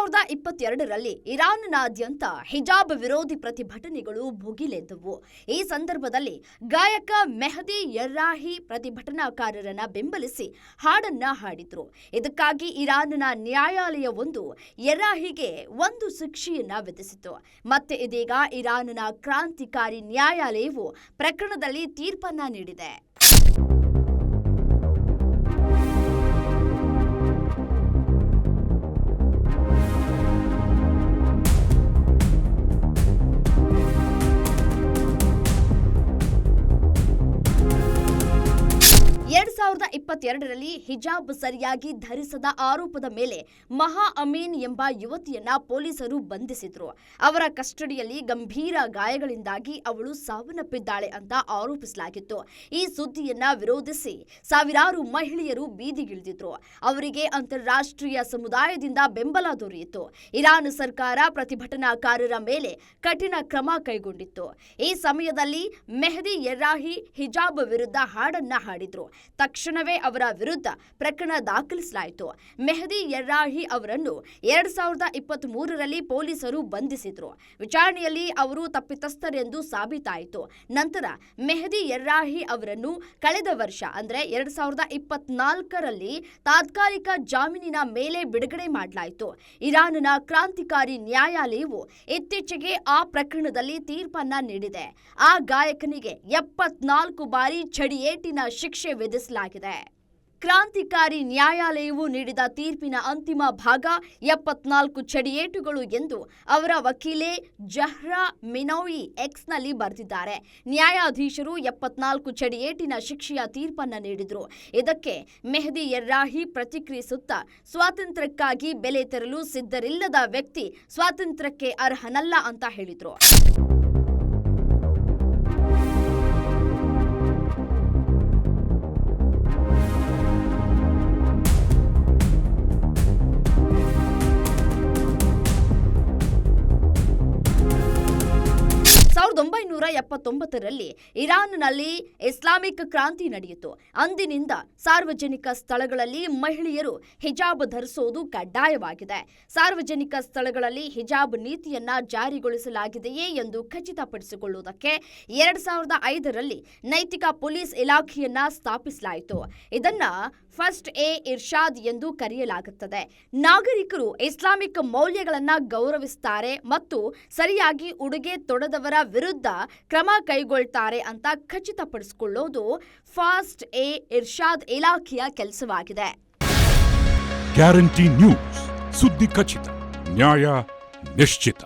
ಸಾವಿರದ ಇಪ್ಪತ್ತೆರಡರಲ್ಲಿ ಇರಾನ್ನಾದ್ಯಂತ ಹಿಜಾಬ್ ವಿರೋಧಿ ಪ್ರತಿಭಟನೆಗಳು ಭುಗಿಲೆದ್ದವು. ಈ ಸಂದರ್ಭದಲ್ಲಿ ಗಾಯಕ ಮೆಹದಿ ಯರ್ರಾಹಿ ಪ್ರತಿಭಟನಾಕಾರರನ್ನ ಬೆಂಬಲಿಸಿ ಹಾಡನ್ನ ಹಾಡಿದ್ರು. ಇದಕ್ಕಾಗಿ ಇರಾನ್ನ ನ್ಯಾಯಾಲಯವೊಂದು ಯರ್ರಾಹಿಗೆ ಒಂದು ಶಿಕ್ಷೆಯನ್ನ ವಿಧಿಸಿತು ಮತ್ತೆ ಇದೀಗ ಇರಾನ್ನ ಕ್ರಾಂತಿಕಾರಿ ನ್ಯಾಯಾಲಯವು ಪ್ರಕರಣದಲ್ಲಿ ತೀರ್ಪನ್ನ ನೀಡಿದೆ. ಸಾವಿರದ ಇಪ್ಪತ್ತೆರಡರಲ್ಲಿ ಹಿಜಾಬ್ ಸರಿಯಾಗಿ ಧರಿಸದ ಆರೋಪದ ಮೇಲೆ ಮಹಾ ಅಮೀನ್ ಎಂಬ ಯುವತಿಯನ್ನ ಪೊಲೀಸರು ಬಂಧಿಸಿದ್ರು. ಅವರ ಕಸ್ಟಡಿಯಲ್ಲಿ ಗಂಭೀರ ಗಾಯಗಳಿಂದಾಗಿ ಅವಳು ಸಾವನ್ನಪ್ಪಿದ್ದಾಳೆ ಅಂತ ಆರೋಪಿಸಲಾಗಿತ್ತು. ಈ ಸುದ್ದಿಯನ್ನ ವಿರೋಧಿಸಿ ಸಾವಿರಾರು ಮಹಿಳೆಯರು ಬೀದಿಗಿಳಿದಿದ್ರು ಅವರಿಗೆ ಅಂತಾರಾಷ್ಟ್ರೀಯ ಸಮುದಾಯದಿಂದ ಬೆಂಬಲ ದೊರೆಯಿತು. ಇರಾನ್ ಸರ್ಕಾರ ಪ್ರತಿಭಟನಾಕಾರರ ಮೇಲೆ ಕಠಿಣ ಕ್ರಮ ಕೈಗೊಂಡಿತ್ತು. ಈ ಸಮಯದಲ್ಲಿ ಮೆಹದಿ ಯರ್ರಾಹಿ ಹಿಜಾಬ್ ವಿರುದ್ಧ ಹಾಡನ್ನ ಹಾಡಿದ್ರು. ತಕ್ಷಣವೇ ಅವರ ವಿರುದ್ಧ ಪ್ರಕರಣ ದಾಖಲಿಸಲಾಯಿತು. ಮೆಹದಿ ಯರ್ರಾಹಿ ಅವರನ್ನು ಎರಡ್ ಸಾವಿರದ ಇಪ್ಪತ್ತ್ ಮೂರರಲ್ಲಿ ಪೊಲೀಸರು ಬಂಧಿಸಿದ್ರು. ವಿಚಾರಣೆಯಲ್ಲಿ ಅವರು ತಪ್ಪಿತಸ್ಥರೆಂದು ಸಾಬೀತಾಯಿತು. ನಂತರ ಮೆಹದಿ ಯರ್ರಾಹಿ ಅವರನ್ನು ಕಳೆದ ವರ್ಷ, ಅಂದ್ರೆ ಎರಡ್ ಸಾವಿರದ ಇಪ್ಪತ್ನಾಲ್ಕರಲ್ಲಿ ತಾತ್ಕಾಲಿಕ ಜಾಮೀನಿನ ಮೇಲೆ ಬಿಡುಗಡೆ ಮಾಡಲಾಯಿತು. ಇರಾನ್ನ ಕ್ರಾಂತಿಕಾರಿ ನ್ಯಾಯಾಲಯವು ಇತ್ತೀಚೆಗೆ ಆ ಪ್ರಕರಣದಲ್ಲಿ ತೀರ್ಪನ್ನ ನೀಡಿದೆ. ಆ ಗಾಯಕನಿಗೆ ಎಪ್ಪತ್ನಾಲ್ಕು ಬಾರಿ ಚಡಿಯೇಟಿನ ಶಿಕ್ಷೆ ವಿಧಿಸಲಾಗಿದೆ ಕ್ರಾಂತಿಕಾರಿ ನ್ಯಾಯಾಲಯವು ನೀಡಿದ ತೀರ್ಪಿನ ಅಂತಿಮ ಭಾಗ ಎಪ್ಪತ್ನಾಲ್ಕು ಚಡಿಯೇಟುಗಳು ಎಂದು ಅವರ ವಕೀಲೆ ಜಹ್ರಾ ಮಿನೋಯಿ ಎಕ್ಸ್ನಲ್ಲಿ ಬರೆದಿದ್ದಾರೆ. ನ್ಯಾಯಾಧೀಶರು ಎಪ್ಪತ್ನಾಲ್ಕು ಚಡಿಯೇಟಿನ ಶಿಕ್ಷೆಯ ತೀರ್ಪನ್ನು ನೀಡಿದರು. ಇದಕ್ಕೆ ಮೆಹದಿ ಯರ್ರಾಹಿ ಪ್ರತಿಕ್ರಿಯಿಸುತ್ತಾ, ಸ್ವಾತಂತ್ರ್ಯಕ್ಕಾಗಿ ಬೆಲೆ ತೆರಲು ಸಿದ್ಧರಿಲ್ಲದ ವ್ಯಕ್ತಿ ಸ್ವಾತಂತ್ರ್ಯಕ್ಕೆ ಅರ್ಹನಲ್ಲ ಅಂತ ಹೇಳಿದ್ರು. ಸಾವಿರದ ಒಂಬೈನೂರ ಎಪ್ಪತ್ತೊಂಬತ್ತರಲ್ಲಿ ಇರಾನ್ನಲ್ಲಿ ಇಸ್ಲಾಮಿಕ್ ಕ್ರಾಂತಿ ನಡೆಯಿತು. ಅಂದಿನಿಂದ ಸಾರ್ವಜನಿಕ ಸ್ಥಳಗಳಲ್ಲಿ ಮಹಿಳೆಯರು ಹಿಜಾಬ್ ಧರಿಸುವುದು ಕಡ್ಡಾಯವಾಗಿದೆ. ಸಾರ್ವಜನಿಕ ಸ್ಥಳಗಳಲ್ಲಿ ಹಿಜಾಬ್ ನೀತಿಯನ್ನ ಜಾರಿಗೊಳಿಸಲಾಗಿದೆಯೇ ಎಂದು ಖಚಿತಪಡಿಸಿಕೊಳ್ಳುವುದಕ್ಕೆ ಎರಡ್ ಸಾವಿರದ ಐದರಲ್ಲಿ ನೈತಿಕ ಪೊಲೀಸ್ ಇಲಾಖೆಯನ್ನ ಸ್ಥಾಪಿಸಲಾಯಿತು. ಇದನ್ನ ಫಸ್ಟ್ ಎ ಇರ್ಷಾದ್ ಎಂದು ಕರೆಯಲಾಗುತ್ತದೆ. ನಾಗರಿಕರು ಇಸ್ಲಾಮಿಕ್ ಮೌಲ್ಯಗಳನ್ನು ಗೌರವಿಸುತ್ತಾರೆ ಮತ್ತು ಸರಿಯಾಗಿ ಉಡುಗೆ ತೊಡದವರ ವಿರುದ್ಧ ಕ್ರಮ ಕೈಗೊಳ್ತಾರೆ ಅಂತ ಖಚಿತಪಡಿಸಿಕೊಳ್ಳೋದು ಫಾಸ್ಟ್ ಎ ಇರ್ಷಾದ್ ಇಲಾಖೆಯ ಕೆಲಸವಾಗಿದೆ. ಗ್ಯಾರಂಟಿ ನ್ಯೂಸ್ ಸುದ್ದಿ ಖಚಿತ, ನ್ಯಾಯ ನಿಶ್ಚಿತ.